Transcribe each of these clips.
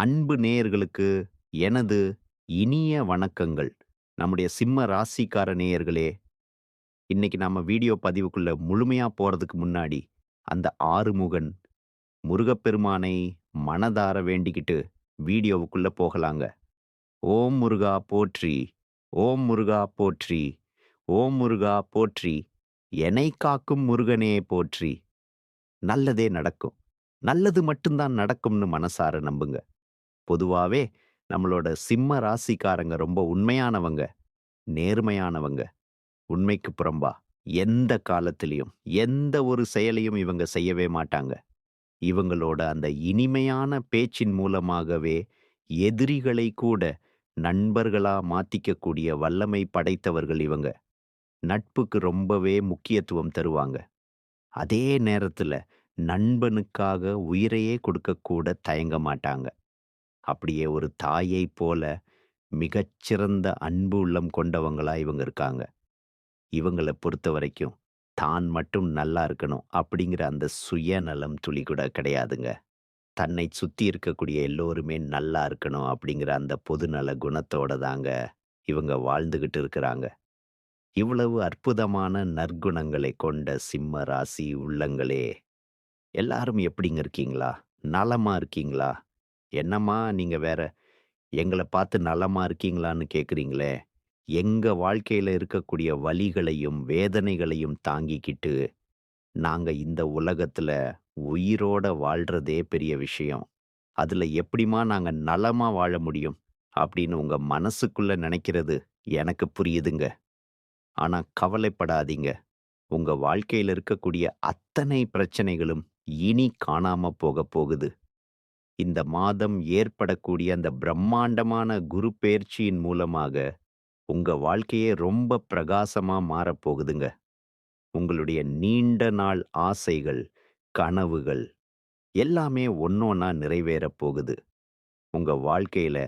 அன்பு நேயர்களுக்கு எனது இனிய வணக்கங்கள். நம்முடைய சிம்ம ராசிக்கார நேயர்களே, இன்னைக்கு நம்ம வீடியோ பதிவுக்குள்ள முழுமையா போறதுக்கு முன்னாடி, அந்த ஆறுமுகன் முருகப்பெருமானை மனதார வேண்டிக்கிட்டு வீடியோவுக்குள்ள போகலாங்க. ஓம் முருகா போற்றி, ஓம் முருகா போற்றி, ஓம் முருகா போற்றி, என்னை காக்கும் முருகனே போற்றி. நல்லதே நடக்கும். நல்லது மட்டும் தான் நடக்கும்னு மனசார நம்புங்க. பொதுவாவே நம்மளோட சிம்ம ராசிக்காரங்க ரொம்ப உண்மையானவங்க, நேர்மையானவங்க. உண்மைக்கு புறம்பா எந்த காலத்திலையும் எந்த ஒரு செயலையும் இவங்க செய்யவே மாட்டாங்க. இவங்களோட அந்த இனிமையான பேச்சின் மூலமாகவே எதிரிகளை கூட நண்பர்களா மாத்திக்கக்கூடிய வல்லமை படைத்தவர்கள் இவங்க. நட்புக்கு ரொம்பவே முக்கியத்துவம் தருவாங்க. அதே நேரத்துல நண்பனுக்காக உயிரையே கொடுக்கக்கூட தயங்க மாட்டாங்க. அப்படியே ஒரு தாயைப் போல மிகச்சிறந்த அன்பு உள்ளம் கொண்டவங்களா இவங்க இருக்காங்க. இவங்கள பொறுத்தவரைக்கும், தான் மட்டும் நல்லா இருக்கணும் அப்படிங்கிற அந்த சுயநலம் துளி கூட கிடையாதுங்க. தன்னை சுத்தி இருக்கக்கூடிய எல்லோருமே நல்லா இருக்கணும் அப்படிங்கிற அந்த பொதுநல குணத்தோட தாங்க இவங்க வாழ்ந்துகிட்டு இருக்கிறாங்க. இவ்வளவு அற்புதமான நற்குணங்களை கொண்ட சிம்ம ராசி உள்ளங்களே! எல்லாரும் எப்படிங்க இருக்கீங்களா? நலமா இருக்கீங்களா? என்னம்மா நீங்க வேற எங்கள பார்த்து நலமா இருக்கீங்களான்னு கேட்குறீங்களே! எங்க வாழ்க்கையில இருக்கக்கூடிய வலிகளையும், வேதனைகளையும் தாங்கிக்கிட்டு, நாங்க இந்த உலகத்துல உயிரோட வாழ்றதே பெரிய விஷயம். அதுல எப்படிம்மா நாங்க நலமா வாழ முடியும்? அப்படின்னு உங்க மனசுக்குள்ள நினைக்கிறது எனக்கு புரியுதுங்க. ஆனா கவலைப்படாதீங்க. உங்க வாழ்க்கையில இருக்கக்கூடிய அத்தனை பிரச்சனைகளும் இனி காணாம போகப் போகுது. இந்த மாதம் ஏற்படக்கூடிய அந்த பிரம்மாண்டமான குரு பெயர்ச்சியின் மூலமாக உங்க வாழ்க்கையே ரொம்ப பிரகாசமா மாறப்போகுதுங்க. உங்களுடைய நீண்ட நாள் ஆசைகள், கனவுகள் எல்லாமே ஒன்னொன்னா நிறைவேறப் போகுது. உங்க வாழ்க்கையில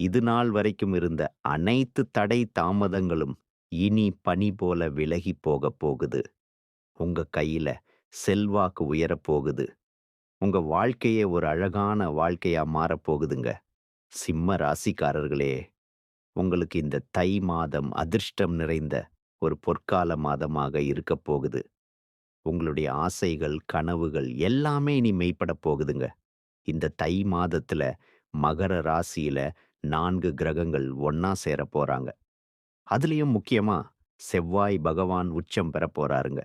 இது நாள் வரைக்கும் இருந்த அனைத்து தடை தாமதங்களும் இனி பனி போல விலகிப் போகப் போகுது. உங்க கையில செல்வாக்கு உயரப் போகுது. உங்க வாழ்க்கையே ஒரு அழகான வாழ்க்கையா மாறப்போகுதுங்க. சிம்ம ராசிக்காரர்களே, உங்களுக்கு இந்த தை மாதம் அதிர்ஷ்டம் நிறைந்த ஒரு பொற்கால மாதமாக இருக்கப் போகுது. உங்களுடைய ஆசைகள், கனவுகள் எல்லாமே இனி மெய்ப்படப் போகுதுங்க. இந்த தை மாதத்துல மகர ராசியில நான்கு கிரகங்கள் ஒன்னா சேரப் போறாங்க. அதுலயும் முக்கியமா செவ்வாய் பகவான் உச்சம் பெறப் போறாருங்க.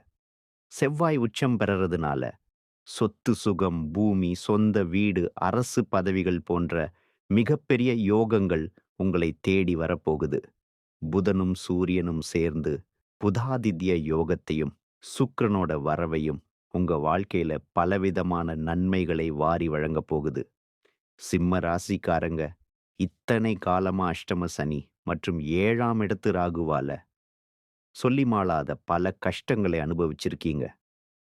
செவ்வாய் உச்சம் பெறறதுனால சொத்து சுகம், பூமி, சொந்த வீடு, அரசு பதவிகள் போன்ற மிகப்பெரிய யோகங்கள் உங்களை தேடி வரப்போகுது. புதனும் சூரியனும் சேர்ந்து புதாதித்ய யோகத்தையும், சுக்கரனோட வரவையும் உங்க வாழ்க்கையில பலவிதமான நன்மைகளை வாரி வழங்கப் போகுது. சிம்ம ராசிக்காரங்க இத்தனை காலமா அஷ்டம சனி மற்றும் ஏழாம் இடத்து ராகுவால சொல்லி மாளாத பல கஷ்டங்களை அனுபவிச்சிருக்கீங்க.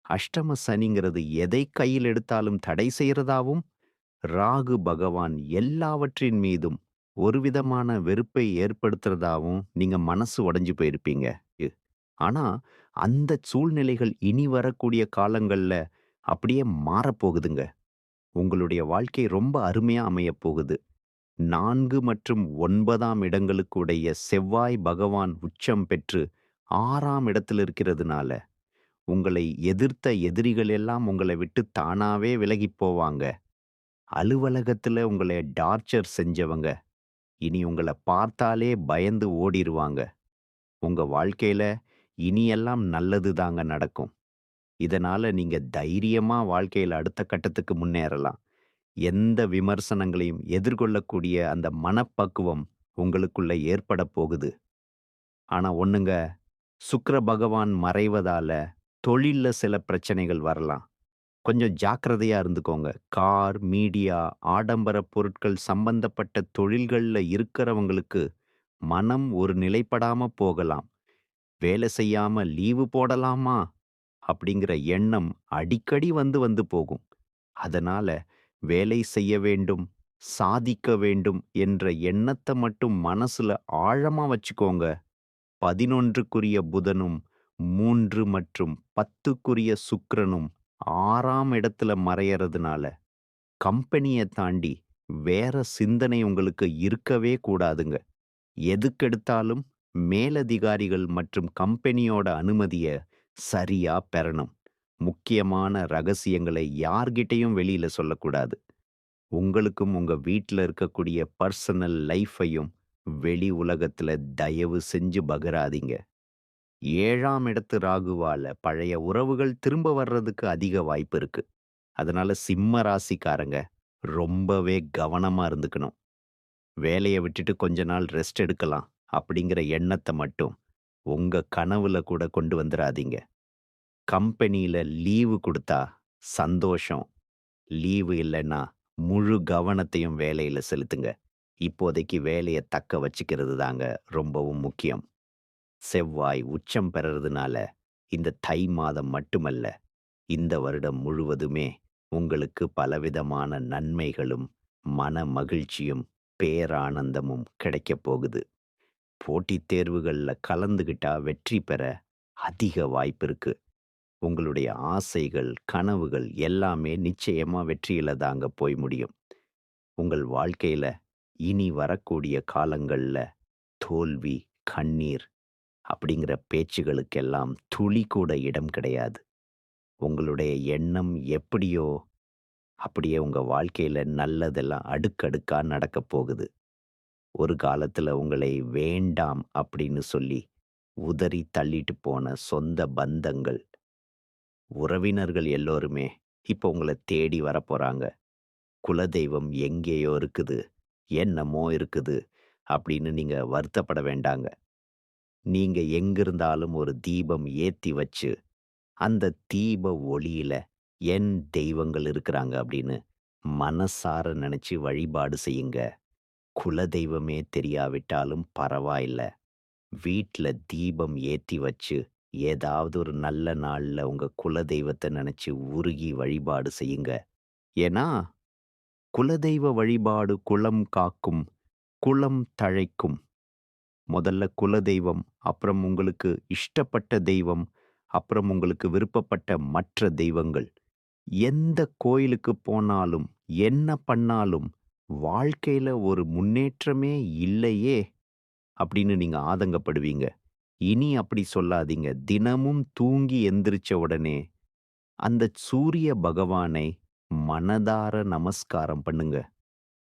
அஷ்டம சனிங்கிறது எதை கையில் எடுத்தாலும் தடை செய்கிறதாவும் ராகு பகவான் எல்லாவற்றின் மீதும் ஒரு விதமான வெறுப்பை ஏற்படுத்துறதாவும் நீங்க மனசு உடைஞ்சு போயிருப்பீங்க. ஆனா, அந்த சூழ்நிலைகள் இனி வரக்கூடிய காலங்கள்ல அப்படியே மாறப்போகுதுங்க. உங்களுடைய வாழ்க்கை ரொம்ப அருமையா அமையப் போகுது. 4 மற்றும் ஒன்பதாம் இடங்களுக்கு உடைய செவ்வாய் பகவான் உச்சம் பெற்று ஆறாம் இடத்துல இருக்கிறதுனால, உங்களை எதிர்த்த எதிரிகள் எல்லாம் உங்கள விட்டு தானாவே விலகிப் போவாங்க. அலுவலகத்துல உங்களை டார்ச்சர் செஞ்சவங்க, இனி உங்கள பார்த்தாலே பயந்து ஓடிருவாங்க. உங்க வாழ்க்கையில இனி எல்லாம் நல்லது தாங்க நடக்கும். இதனால நீங்க தைரியமா வாழ்க்கையில அடுத்த கட்டத்துக்கு முன்னேறலாம். எந்த விமர்சனங்களையும் எதிர்கொள்ளக்கூடிய அந்த மனப்பக்குவம் உங்களுக்குள்ள ஏற்படப் போகுது. ஆனா ஒண்ணுங்க, சுக்கர பகவான் மறைவதால தொழிலில் சில பிரச்சனைகள் வரலாம். கொஞ்சம் ஜாக்கிரதையா இருந்துக்கோங்க. கார், மீடியா, ஆடம்பர பொருட்கள் சம்பந்தப்பட்ட தொழில்கள்ல இருக்கிறவங்களுக்கு மனம் ஒரு நிலைப்படாம போகலாம். வேலை செய்யாம லீவு போடலாமா? அப்படிங்கிற எண்ணம் அடிக்கடி வந்து வந்து போகும். அதனால வேலை செய்ய வேண்டும், சாதிக்க வேண்டும் என்ற எண்ணத்த மட்டும் மனசுல ஆழமா வச்சுக்கோங்க. 11க்குரிய புதனும், மூன்று மற்றும் பத்துக்குரிய சுக்ரனும் ஆறாம் இடத்துல மறையறதுனால, கம்பெனியை தாண்டி வேற சிந்தனை உங்களுக்கு இருக்கவே கூடாதுங்க. எதுக்கெடுத்தாலும் மேலதிகாரிகள் மற்றும் கம்பெனியோட அனுமதிய சரியா பெறணும். முக்கியமான ரகசியங்களை யார்கிட்டயும் வெளியில சொல்லக்கூடாது. உங்களுக்கும் உங்க வீட்டில் இருக்கக்கூடிய பர்சனல் லைஃபையும் வெளி உலகத்துல தயவு செஞ்சு பகிராதீங்க. ஏழாம் இடத்து ராகுவால பழைய உறவுகள் திரும்ப வர்றதுக்கு அதிக வாய்ப்பு இருக்கு. அதனால சிம்ம ராசிக்காரங்க ரொம்பவே கவனமா இருந்துக்கணும். வேலைய விட்டுட்டு கொஞ்ச நாள் ரெஸ்ட் எடுக்கலாம் அப்படிங்கிற எண்ணத்தை மட்டும் உங்க கனவுல கூட கொண்டு வந்துராதீங்க. கம்பெனியில லீவு கொடுத்தா சந்தோஷம். லீவு இல்லன்னா முழு கவனத்தையும் வேலையில செலுத்துங்க. இப்போதைக்கு வேலைய தக்க வச்சுக்கிறது தாங்க ரொம்பவும் முக்கியம். செவ்வாய் உச்சம் பெறறதுனால இந்த தை மாதம் மட்டுமல்ல, இந்த வருடம் முழுவதுமே உங்களுக்கு பலவிதமான நன்மைகளும், மன மகிழ்ச்சியும், பேரானந்தமும் கிடைக்கப் போகுது. போட்டித் தேர்வுகள்ல கலந்துகிட்டா வெற்றி பெற அதிக வாய்ப்பு இருக்கு. உங்களுடைய ஆசைகள், கனவுகள் எல்லாமே நிச்சயமா வெற்றியில் தாங்க போய் முடியும். உங்கள் வாழ்க்கையில இனி வரக்கூடிய காலங்கள்ல தோல்வி, கண்ணீர் அப்படிங்கிற பேச்சுகளுக்கெல்லாம் துளி கூட இடம் கிடையாது. உங்களுடைய எண்ணம் எப்படியோ, அப்படியே உங்க வாழ்க்கையில நல்லதெல்லாம் அடுக்கடுக்கா நடக்கப் போகுது. ஒரு காலத்துல உங்களை வேண்டாம் அப்படின்னு சொல்லி உதறி தள்ளிட்டு போன சொந்த பந்தங்கள், உறவினர்கள் எல்லோருமே இப்ப உங்களை தேடி வரப்போகிறாங்க குலதெய்வம் எங்கேயோ இருக்குது, என்னமோ இருக்குது அப்படின்னு நீங்க வருத்தப்பட வேண்டாங்க. நீங்க எங்கிருந்தாலும் ஒரு தீபம் ஏத்தி வச்சு, அந்த தீப ஒளியில என் தெய்வங்கள் இருக்கிறாங்க அப்படின்னு மனசார நினைச்சு வழிபாடு செய்யுங்க. குலதெய்வமே தெரியாவிட்டாலும் பரவாயில்ல. வீட்டில் தீபம் ஏத்தி வச்சு, ஏதாவது ஒரு நல்ல நாள்ல உங்க குலதெய்வத்த நினைச்சு உருகி வழிபாடு செய்யுங்க. ஏன்னா, குலதெய்வ வழிபாடு குலம் காக்கும், குலம் தழைக்கும். முதல்ல குல தெய்வம் அப்புறம் உங்களுக்கு இஷ்டப்பட்ட தெய்வம், அப்புறம் உங்களுக்கு விருப்பப்பட்ட மற்ற தெய்வங்கள். எந்த கோயிலுக்கு போனாலும், என்ன பண்ணாலும், வாழ்க்கையில ஒரு முன்னேற்றமே இல்லையே! அப்படின்னு நீங்க ஆதங்கப்படுவீங்க. இனி அப்படி சொல்லாதீங்க. தினமும் தூங்கி எந்திரிச்ச உடனே, அந்த சூரிய பகவானை மனதார நமஸ்காரம் பண்ணுங்க.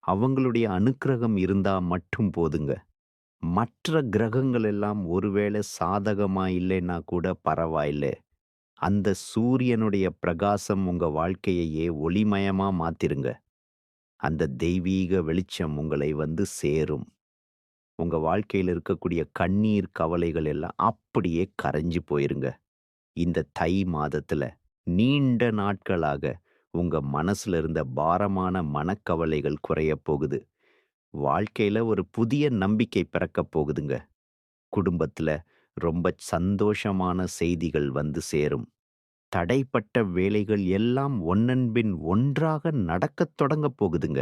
அவங்களுடைய அனுக்கிரகம் இருந்தா மட்டும் போதுங்க. மற்ற கிரகங்கள் எல்லாம் ஒருவேளை சாதகமா இல்லைன்னா கூட பரவாயில்ல. அந்த சூரியனுடைய பிரகாசம் உங்க வாழ்க்கையையே ஒளிமயமா மாத்திருங்க. அந்த தெய்வீக வெளிச்சம் உங்களை வந்து சேரும். உங்க வாழ்க்கையில இருக்கக்கூடிய கண்ணீர், கவலைகள் எல்லாம் அப்படியே கரைஞ்சு போயிருங்க. இந்த தை மாதத்துல நீண்ட நாட்களாக உங்க மனசுல இருந்த பாரமான மனக்கவலைகள் குறையப் போகுது. வாழ்க்கையில ஒரு புதிய நம்பிக்கை பிறக்கப் போகுதுங்க. குடும்பத்துல ரொம்ப சந்தோஷமான செய்திகள் வந்து சேரும். தடைப்பட்ட வேலைகள் எல்லாம் ஒன்னன்பின் ஒன்றாக நடக்கத் தொடங்கப் போகுதுங்க.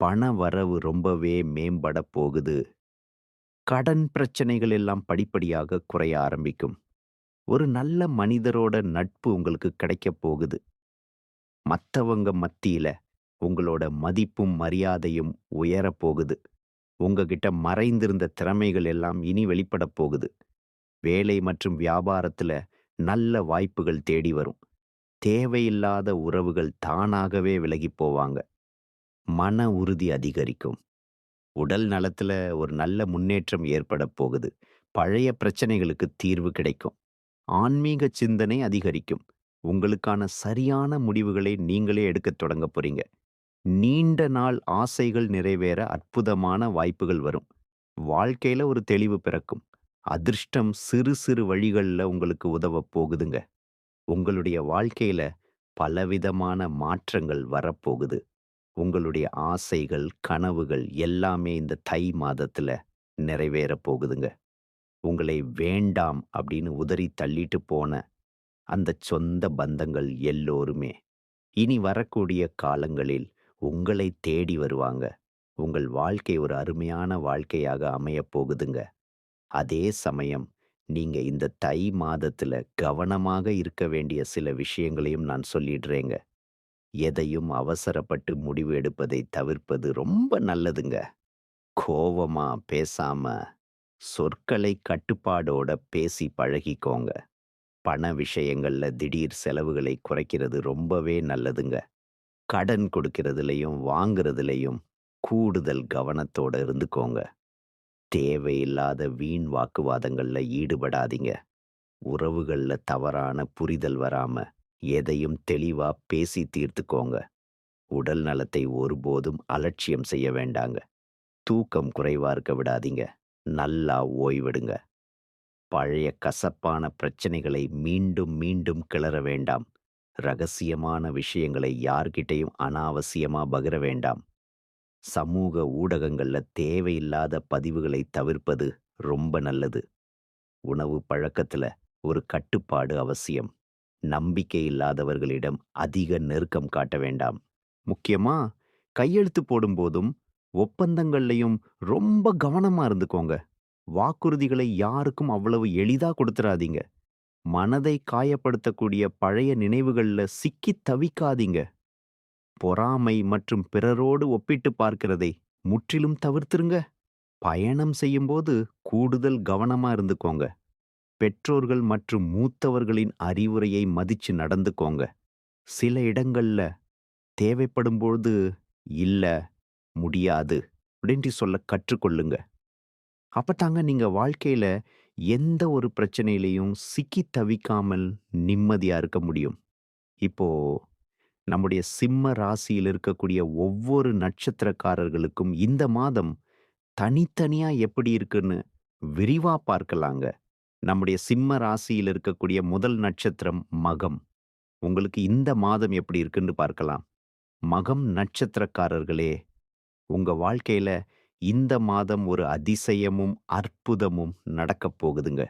பண வரவு ரொம்பவே மேம்படப் போகுது. கடன் பிரச்சனைகள் எல்லாம் படிப்படியாக குறைய ஆரம்பிக்கும். ஒரு நல்ல மனிதரோட நட்பு உங்களுக்கு கிடைக்கப் போகுது. மத்தவங்க மத்தியில உங்களோட மதிப்பும், மரியாதையும் உயரப் போகுது. உங்ககிட்ட மறைந்திருந்த திறமைகள் எல்லாம் இனி வெளிப்படப் போகுது. வேலை மற்றும் வியாபாரத்துல நல்ல வாய்ப்புகள் தேடி வரும். தேவையில்லாத உறவுகள் தானாகவே விலகிப் போவாங்க. மன உறுதி அதிகரிக்கும். உடல் நலத்துல ஒரு நல்ல முன்னேற்றம் ஏற்படப் போகுது. பழைய பிரச்சனைகளுக்கு தீர்வு கிடைக்கும். ஆன்மீக சிந்தனை அதிகரிக்கும். உங்களுக்கான சரியான முடிவுகளை நீங்களே எடுக்கத் தொடங்கப் போறீங்க. நீண்ட நாள் ஆசைகள் நிறைவேற அற்புதமான வாய்ப்புகள் வரும். வாழ்க்கையில ஒரு தெளிவு பிறக்கும். அதிர்ஷ்டம் சிறு சிறு வழிகள்ல உங்களுக்கு உதவப் போகுதுங்க. உங்களுடைய வாழ்க்கையில பலவிதமான மாற்றங்கள் வரப்போகுது. உங்களுடைய ஆசைகள், கனவுகள் எல்லாமே இந்த தை மாதத்துல நிறைவேறப் போகுதுங்க. உங்களை வேண்டாம் அப்படின்னு உதறி தள்ளிட்டு போன அந்த சொந்த பந்தங்கள் எல்லோருமே இனி வரக்கூடிய காலங்களில் உங்களை தேடி வருவாங்க. உங்கள் வாழ்க்கை ஒரு அருமையான வாழ்க்கையாக அமையப் போகுதுங்க. அதே சமயம் நீங்க இந்த தை மாதத்துல கவனமாக இருக்க வேண்டிய சில விஷயங்களையும் நான் சொல்லிடுறேங்க. எதையும் அவசரப்பட்டு முடிவு எடுப்பதை தவிர்ப்பது ரொம்ப நல்லதுங்க. கோவமா பேசாம, சொற்களை கட்டுப்பாடோட பேசி பழகிக்கோங்க. பண விஷயங்கள்ல திடீர் செலவுகளை குறைக்கிறது ரொம்பவே நல்லதுங்க. கடன் கொடுக்கிறதுலயும், வாங்குறதுலயும் கூடுதல் கவனத்தோட இருந்துக்கோங்க. தேவையில்லாத வீண் வாக்குவாதங்கள்ல ஈடுபடாதீங்க. உறவுகள்ல தவறான புரிதல் வராம, எதையும் தெளிவா பேசி தீர்த்துக்கோங்க. உடல் நலத்தை ஒருபோதும் அலட்சியம் செய்ய வேண்டாங்க. தூக்கம் குறைவா இருக்க விடாதீங்க. நல்லா ஓய்வெடுங்க. பழைய கசப்பான பிரச்சனைகளை மீண்டும் மீண்டும் கிளற வேண்டாம். ரகசியமான விஷயங்களை யார்கிட்டயும் அனாவசியமா பகிர வேண்டாம். சமூக ஊடகங்கள்ல தேவையில்லாத பதிவுகளை தவிர்ப்பது ரொம்ப நல்லது. உணவு பழக்கத்துல ஒரு கட்டுப்பாடு அவசியம். நம்பிக்கை இல்லாதவர்களிடம் அதிக நெருக்கம் காட்ட வேண்டாம். முக்கியமா கையெழுத்து போடும்போதும், ஒப்பந்தங்கள்லயும் ரொம்ப கவனமா இருந்துக்கோங்க. வாக்குறுதிகளை யாருக்கும் அவ்வளவு எளிதா கொடுத்துடாதீங்க மனதை காயப்படுத்தக்கூடிய பழைய நினைவுகள்ல சிக்கித் தவிக்காதீங்க. பொறாமை மற்றும் பிறரோடு ஒப்பிட்டு பார்க்கிறதை முற்றிலும் தவிர்த்திருங்க. பயணம் செய்யும்போது கூடுதல் கவனமா இருந்துக்கோங்க. பெற்றோர்கள் மற்றும் மூத்தவர்களின் அறிவுரையை மதிச்சு நடந்துக்கோங்க. சில இடங்கள்ல தேவைப்படும்பொழுது இல்ல, முடியாது அப்படின்ட்டு சொல்ல கற்றுக்கொள்ளுங்க. அப்பத்தாங்க நீங்க வாழ்க்கையில எந்த ஒரு பிரச்சனையிலயும் சிக்கி தவிக்காமல் நிம்மதியா இருக்க முடியும். இப்போ நம்முடைய சிம்ம ராசியில் இருக்கக்கூடிய ஒவ்வொரு நட்சத்திரக்காரர்களுக்கும் இந்த மாதம் தனித்தனியா எப்படி இருக்குன்னு விரிவா பார்க்கலாங்க. நம்முடைய சிம்ம ராசியில் இருக்கக்கூடிய முதல் நட்சத்திரம் மகம். உங்களுக்கு இந்த மாதம் எப்படி இருக்குன்னு பார்க்கலாம். மகம் நட்சத்திரக்காரர்களே, உங்க வாழ்க்கையில இந்த மாதம் ஒரு அதிசயமும், அற்புதமும் நடக்கப் போகுதுங்க.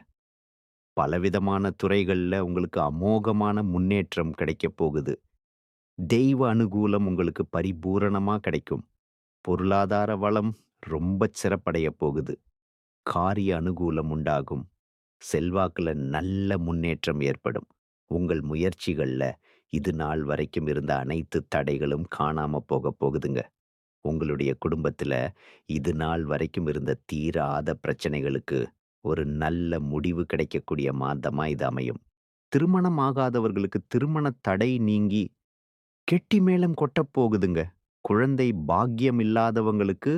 பலவிதமான துறைகள்ல உங்களுக்கு அமோகமான முன்னேற்றம் கிடைக்கப் போகுது. தெய்வ அனுகூலம் உங்களுக்கு பரிபூரணமா கிடைக்கும். பொருளாதார வளம் ரொம்ப சிறப்படையப் போகுது. காரிய அனுகூலம் உண்டாகும். செல்வாக்குல நல்ல முன்னேற்றம் ஏற்படும். உங்கள் முயற்சிகள்ல இது நாள் வரைக்கும் இருந்த அனைத்து தடைகளும் காணாம போகப் போகுதுங்க. உங்களுடைய குடும்பத்துல இது நாள் வரைக்கும் இருந்த தீராத பிரச்சனைகளுக்கு ஒரு நல்ல முடிவு கிடைக்கக்கூடிய மாதமா இது அமையும். திருமணம் ஆகாதவர்களுக்கு திருமணத் தடை நீங்கி கெட்டி மேளம் கொட்டப் போகுதுங்க. குழந்தை பாக்கியம் இல்லாதவங்களுக்கு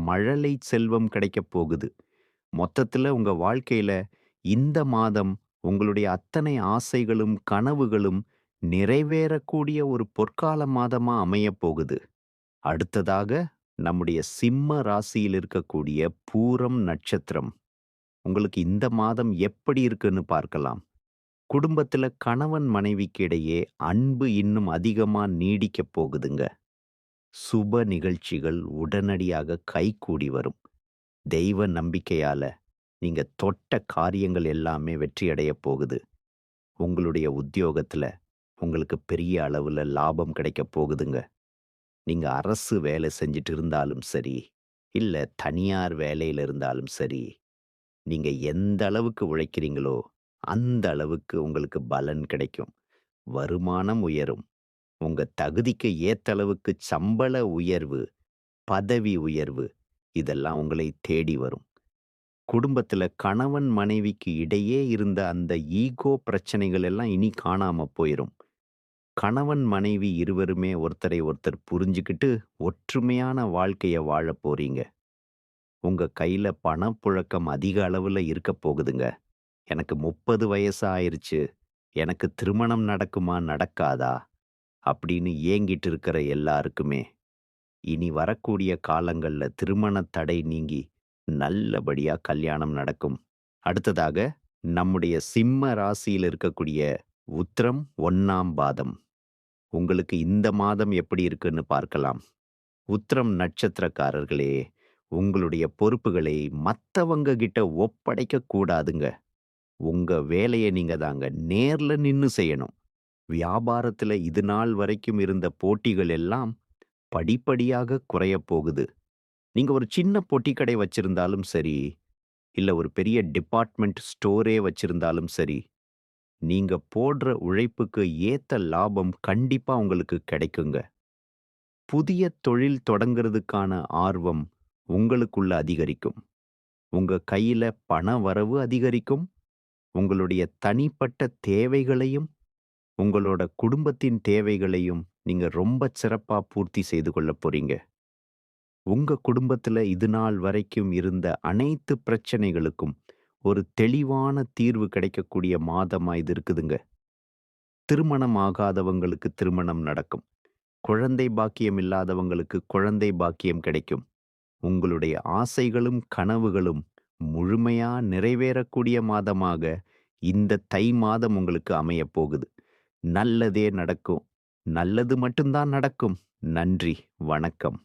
மழலை செல்வம் கிடைக்கப் போகுது. மொத்தத்துல உங்க வாழ்க்கையில இந்த மாதம் உங்களுடைய அத்தனை ஆசைகளும், கனவுகளும் நிறைவேறக்கூடிய ஒரு பொற்கால மாதமா அமையப் போகுது. அடுத்ததாக நம்முடைய சிம்ம ராசியில் இருக்கக்கூடிய பூரம் நட்சத்திரம். உங்களுக்கு இந்த மாதம் எப்படி இருக்குன்னு பார்க்கலாம். குடும்பத்துல கணவன் மனைவிக்கு இடையே அன்பு இன்னும் அதிகமா நீடிக்கப் போகுதுங்க. சுப நிகழ்ச்சிகள் உடனடியாக கைகூடி வரும். தெய்வ நம்பிக்கையால நீங்க தொட்ட காரியங்கள் எல்லாமே வெற்றியடையப் போகுது. உங்களுடைய உத்தியோகத்துல உங்களுக்கு பெரிய அளவுல லாபம் கிடைக்கப் போகுதுங்க. நீங்க அரசு வேலை செஞ்சுட்டு இருந்தாலும் சரி, இல்ல தனியார் வேலையில இருந்தாலும் சரி, நீங்க எந்த அளவுக்கு உழைக்கிறீங்களோ, அந்த அளவுக்கு உங்களுக்கு பலன் கிடைக்கும். வருமானம் உயரும். உங்க தகுதிக்கு ஏத்த அளவுக்கு சம்பள உயர்வு, பதவி உயர்வு இதெல்லாம் உங்களை தேடி வரும். குடும்பத்துல கணவன் மனைவிக்கு இடையே இருந்த அந்த ஈகோ பிரச்சனைகள் எல்லாம் இனி காணாம போயிரும். கணவன் மனைவி இருவருமே ஒருத்தரை ஒருத்தர் புரிஞ்சுக்கிட்டு ஒற்றுமையான வாழ்க்கைய வாழப் போறீங்க. உங்க கையில பணப்புழக்கம் அதிக அளவுல இருக்கப் போகுதுங்க. எனக்கு 30 வயசு ஆயிருச்சு. எனக்கு திருமணம் நடக்குமா? நடக்காதா? அப்படின்னு ஏங்கிட்டு இருக்கிற எல்லாருக்குமே, இனி வரக்கூடிய காலங்கள்ல திருமணத் தடை நீங்கி நல்லபடியா கல்யாணம் நடக்கும். அடுத்ததாக நம்முடைய சிம்ம ராசியில் இருக்கக்கூடிய உத்திரம் 1ஆம் பாதம். உங்களுக்கு இந்த மாதம் எப்படி இருக்குன்னு பார்க்கலாம். உத்திரம் நட்சத்திரக்காரர்களே, உங்களுடைய பொறுப்புகளை மத்தவங்க கிட்ட ஒப்படைக்கக் கூடாதுங்க. உங்க வேலைய நீங்க தாங்க நேர்ல நின்னு செய்யணும். வியாபாரத்துல இது நாள் வரைக்கும் இருந்த போட்டிகள் எல்லாம் படிப்படியாக குறையப் போகுது. நீங்க ஒரு சின்ன பொட்டிக்கடை வச்சிருந்தாலும் சரி, இல்ல ஒரு பெரிய டிபார்ட்மெண்ட் ஸ்டோரே வச்சிருந்தாலும் சரி, நீங்க போடுற உழைப்புக்கு ஏத்த லாபம் கண்டிப்பா உங்களுக்கு கிடைக்குங்க. புதிய தொழில் தொடங்குறதுக்கான ஆர்வம் உங்களுக்குள்ள அதிகரிக்கும். உங்க கையில பண வரவு அதிகரிக்கும். உங்களுடைய தனிப்பட்ட தேவைகளையும், உங்களோட குடும்பத்தின் தேவைகளையும் நீங்க ரொம்ப சிறப்பா பூர்த்தி செய்து கொள்ள போறீங்க. உங்க குடும்பத்துல இதுநாள் வரைக்கும் இருந்த அனைத்து பிரச்சனைகளுக்கும் ஒரு தெளிவான தீர்வு கிடைக்கக்கூடிய மாதமா இது இருக்குதுங்க. திருமணம் ஆகாதவங்களுக்கு திருமணம் நடக்கும். குழந்தை பாக்கியம் இல்லாதவங்களுக்கு குழந்தை பாக்கியம் கிடைக்கும். உங்களுடைய ஆசைகளும், கனவுகளும் முழுமையா நிறைவேறக்கூடிய மாதமாக இந்த தை மாதம் உங்களுக்கு அமையப் போகுது. நல்லதே நடக்கும். நல்லது மட்டும் தான் நடக்கும். நன்றி. வணக்கம்.